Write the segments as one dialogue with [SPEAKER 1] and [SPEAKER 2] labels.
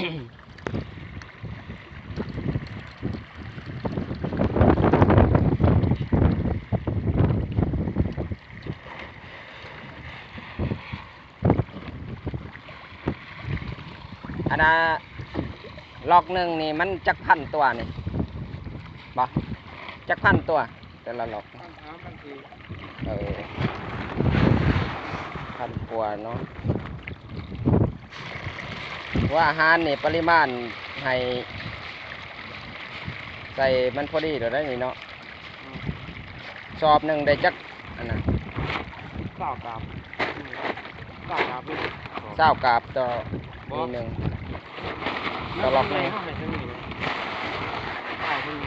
[SPEAKER 1] อันน่ะลอกหนึ่งนี่มันจักพันตัวนี่บอจักพันตัว แต่ละลอกเออพันตัวเนาะ ว่าอาหารนี่ปริมาณให้ใส่มันพอดีเดี๋ยวได้นี่เนาะสอบหนึ่งได้จักอันนั้น
[SPEAKER 2] เก้ากราบเก้ากราบนี่
[SPEAKER 1] เศร้ากราบต่อมีหนึ่งตลอดเลย
[SPEAKER 2] เข้าไปทั้งนี้เลยข้าวเพิ่งไง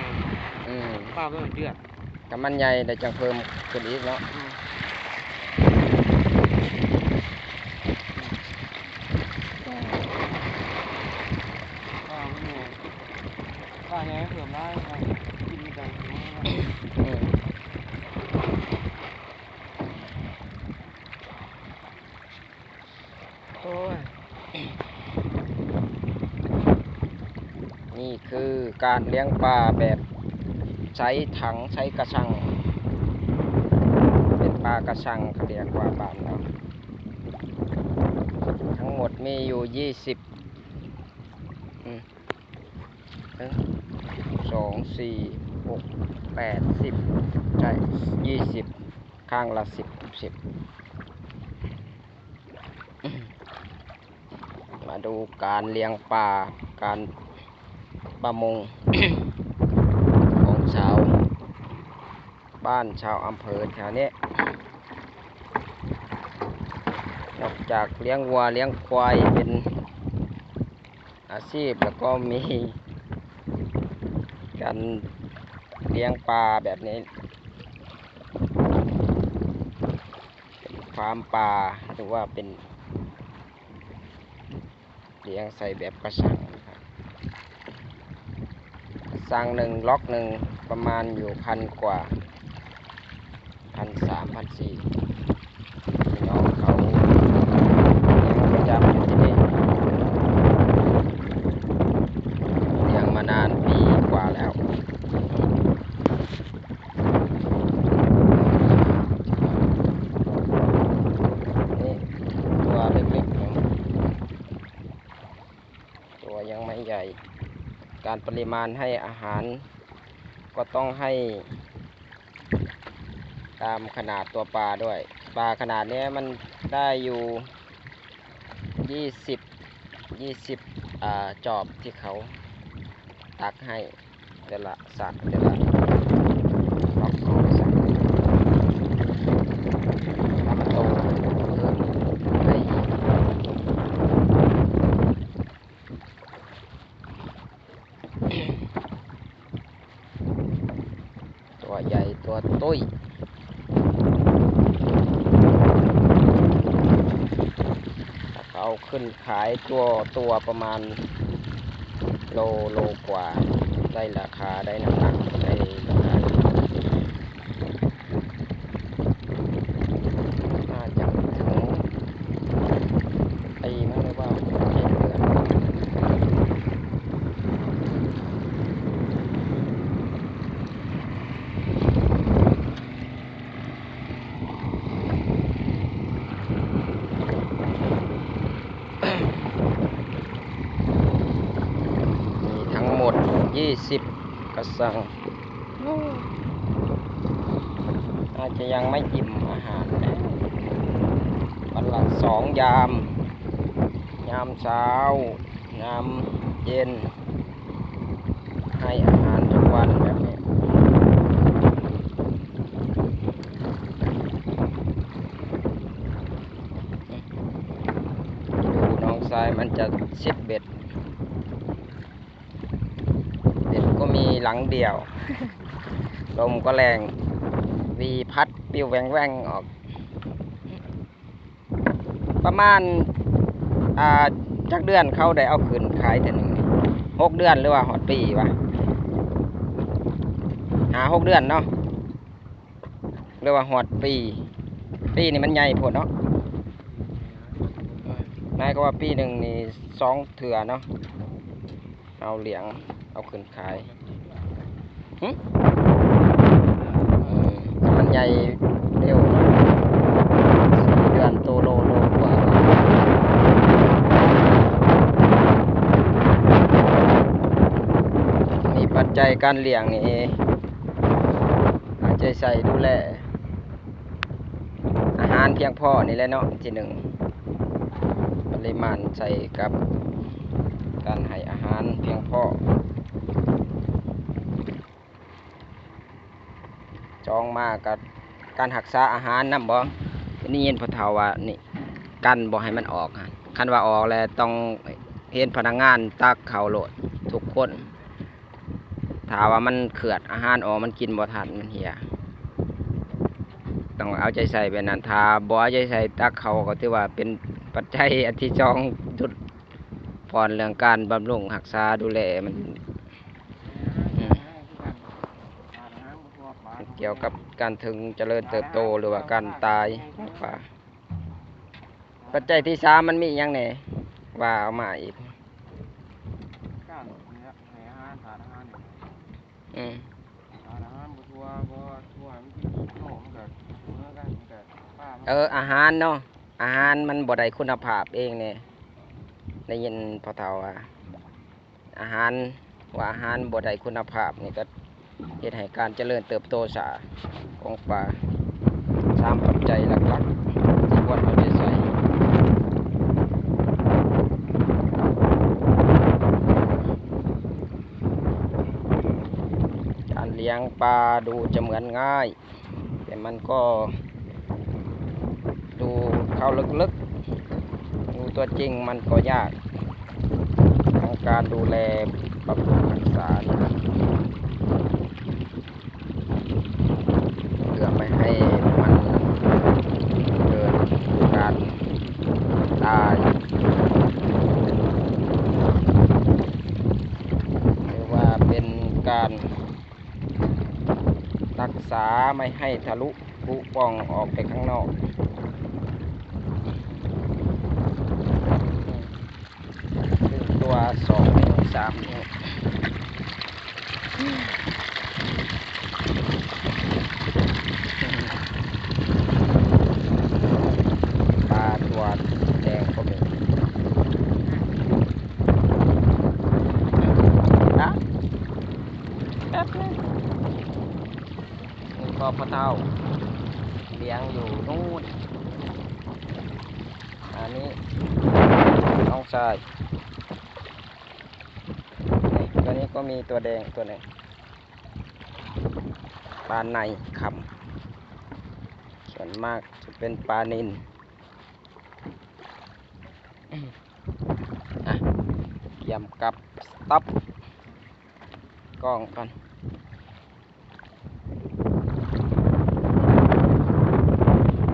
[SPEAKER 1] อืม
[SPEAKER 2] ข้าวเพิ่งเดือด
[SPEAKER 1] กับมันใหญ่ได้จังเพิ่มขึ้นอีกเนาะ
[SPEAKER 2] อืมข้าวเพิ่งไงข้าวไงเพิ่มได้ข้าวกินกัน
[SPEAKER 1] อืมโอ้ย นี่คือ การเลี้ยงปลาแบบใช้ถังใช้กระชัง เป็นปลากระชังเรียกว่าบานเราทั้งหมดมีอยู่ยี่สิบสองสี่หกแปดสิบใช่ยี่สิบข้างละสิบสิบมาดูการเลี้ยงปลาการ ประมง ของชาว บ้านชาวอำเภอแถวนี้นอกจากเลี้ยงวัวเลี้ยงควายเป็นอาชีพแล้วก็มีการเลี้ยงปลาแบบนี้ฟาร์มปลาหรือว่าเป็นเลี้ยงใส่แบบกระชัง ตังหนึ่งล็อกหนึ่งประมาณอยู่พันกว่าพันสามพันสี่พี่น้องเขาเลี้ยงประจำอยู่ที่นี่เลี้ยงมานานปีกว่าแล้ว นี่ตัวเล็กๆยังตัวยังไม่ใหญ่ การปริมาณให้อาหาร ก็ต้องให้ ตามขนาดตัวปลาด้วย ปลาขนาดนี้มันได้อยู่ 20 20อ่าจอบที่เขาตักให้แต่ละสระแต่ละล็อกของสระถ้ามันโตเพิ่มให้อีก ตัว ใหญ่ตัวตุ้ยเขาขึ้นขายตัวตัวประมาณโลโลกว่า ได้ราคาได้น้ำหนักได้ราคาน่าจะถึงปีมั้งหรือว่าเจ็ดเดือนมีทั้งหม ด20กระสังอาจจะยังไม่อิ่มอาหารนะวันละสองยาม ยามเช้ายามเย็น ให้อาหารทุกวันแบบนี้ดูน้องทรายมันจะชิดเบ็ด เบ็ดก็มีหลั งเดียว ลมก็แรงวีพัดปิวแหวงแหวงออก ประมาณอ่าจักเดือนเขาได้เอาคืนขายแต่หนึ่งนี่หกเดือนหรือว่าหอดปีวะหาหกเดือนเนาะหรือว่าหอดปี ปีนี่มันใหญ่โพดเนาะนายก็ว่าปีหนึ่งนี่สองเถื่อเนาะเอาเหลียงเอาขึ้นขายหึอื มันใหญ่เร็วเดือนโตโลโลมีปัจจัยการเลี้ยงนี่อาจจะใส่ดูแลอาหารเพียงพอนี่แหละเนาะที่หนึ่งปริมาณใส่กับการให้อาหารเพียงพอ จองมากับการรักษาอาหารนำบ่นี่เห็นพอเฒ่าว่านี่กันบ่ให้มันออกฮะคันว่าออกแล้วต้องเห็นพนักงานตักเขาโหลดทุกคนถาว่ามันเขือดอาหารออกมันกินบ่ทันมันเหี่ยต้องเอาใจใส่แบบนั้นถ้าบ่เอาใจใส่ตักเขาก็ถือว่าเป็นปัจจัยอันที่จองจุดผ่อนเรื่องการบำรุงรักษาดูแลมัน อืม เกี่ยวกับการถึงเจริญเติบโตหรือว่าการตายของปลาปัจจัยที่สามมันมีอย่างไงว่าเอามาอีก
[SPEAKER 2] การเนี่ยให้อาหารทานอาหารเนี่ย
[SPEAKER 1] อืม
[SPEAKER 2] ทานอาหารบ่ทั่วบ่ทั่วมันกินโน่มันก็เมื่อกันมันก็ป้ามัน
[SPEAKER 1] เอออาหารเนาะอาหารมันบ่ได้คุณภาพเองเนี่ยได้ยินพ่อเฒ่าว่าอาหารว่าอาหารบ่ได้คุณภาพนี่ก็ เฮ็ดให้การเจริญเติบโตสาของปลาสามปัจจัยหลักๆที่ควรเอาใจใส่การเลี้ยงปลาดูจะเหมือนง่าย แต่มันก็ ดูเข้าลึกๆ ดูตัวจริงมันก็ยาก ทั้งการดูแลบำรุงรักษานะเพื่อไม่ให้มันเกิดการตายหรือว่าเป็นการรั กษาไม่ให้ทะลุปุป่องออกไปข้างนอก ตัวสองนิ้วสามนิ้วปลาตัวแดงก็มีนะแป๊บนึงนี่ก็พ่อ เท่าเลี้ยงอยู่นู่นอันนี้น้องชายตัวนี้ก็มีตัวแดงตัวหนึ่งปลาในคำส่วนมากจะเป็นปลานินอะเยี่ยมกับสต็อปกล้องกัน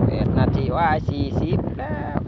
[SPEAKER 1] เอ็ดนาที ว่าสี่สิบแล้ว